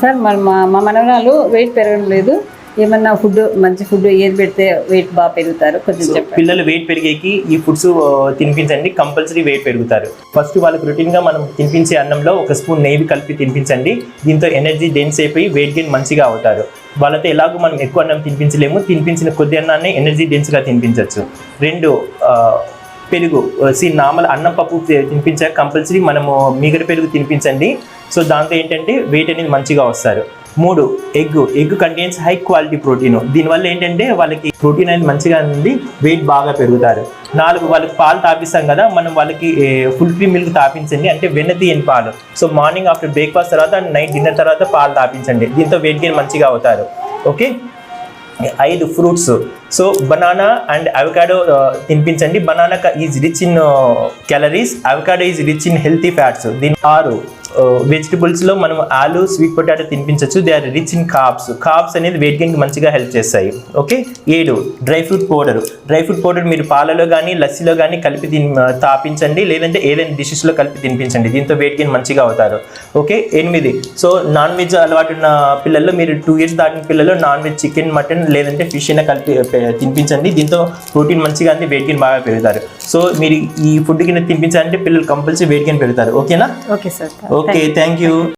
Sir మరి మా మా మనవరాలు వెయిట్ పెరగడం లేదు. ఏమన్నా ఫుడ్ మంచి ఫుడ్ ఏది పెడితే వెయిట్ బాగా పెరుగుతారు? కొంచెం చెప్పండి. పిల్లలు వెయిట్ పెరిగేకి ఈ ఫుడ్స్ తినిపించండి. కంపల్సరీ వెయిట్ పెరుగుతారు. ఫస్ట్ వాళ్ళకి routine గా మనం తినిపించే అన్నంలో ఒక స్పూన్ నెయ్యి కలిపి తినిపించండి. దీంతో ఎనర్జీ డెన్స్ అయిపోయి వెయిట్ గెయిన్ మంచిగా అవుతారు. వాళ్ళతో ఎలాగో మనం ఎక్కువ అన్నం తినిపించలేము. తినిపించిన కొద్ది అన్నాన్ని ఎనర్జీ డెన్స్గా తినిపించవచ్చు రెండు పెరుగు. సి నార్మల్ అన్నం పప్పు తినిపించాక కంపల్సరీ మనము మిగడ పెరుగు తినిపించండి. సో దాంతో ఏంటంటే వెయిట్ అనేది మంచిగా వస్తారు. మూడు egg. Egg contains high quality protein దీనివల్ల ఏంటంటే వాళ్ళకి ప్రోటీన్ అనేది మంచిగా ఉంది వెయిట్ బాగా పెరుగుతారు. నాలుగు వాళ్ళకి పాలు తాపిస్తాం కదా మనం వాళ్ళకి ఫుల్ క్రీమ్ మిల్క్ తాపించండి. అంటే వెన్న తీయని పాలు. సో మార్నింగ్ ఆఫ్టర్ బ్రేక్ఫాస్ట్ తర్వాత అండ్ నైట్ డిన్నర్ తర్వాత పాలు తాపించండి. దీంతో వెయిట్ గెయిన్ మంచిగా అవుతారు. ఓకే? ఐదు fruits. So banana and avocado తినిపించండి. Banana is rich in calories avocado is rich in healthy fats దీని ఆరు వెజిటబుల్స్లో మనం ఆలు sweet potato తినిపించవచ్చు they are rich in carbs carbs అనేది వెయిట్ గెయిన్ మంచిగా హెల్ప్ చేస్తాయి. ఓకే ఏడు dry fruit powder dry fruit powder మీరు పాలలో కానీ లస్సీలో కానీ కలిపి తిన్ తాపించండి. లేదంటే ఏదైనా dishes లో కలిపి తినిపించండి. దీంతో వెయిట్ గెయిన్ మంచిగా అవుతారు. ఓకే ఎనిమిది. సో నాన్ వెజ్ అలవాటు ఉన్న పిల్లల్లో మీరు టూ ఇయర్స్ దాటిన పిల్లలు నాన్ వెజ్ చికెన్ మటన్ లేదంటే ఫిష్ అయినా కలిపి తినిపించండి. దీంతో ప్రోటీన్ మంచిగా అంది వెయిట్ గెయిన్ బాగా పెరుగుతారు. సో మీరు ఈ ఫుడ్ కింద తినిపించాలంటే పిల్లలు కంపల్సరీ వెయిట్ గెయిన్ పెరుగుతారు. ఓకేనా okay sir okay okay thank you.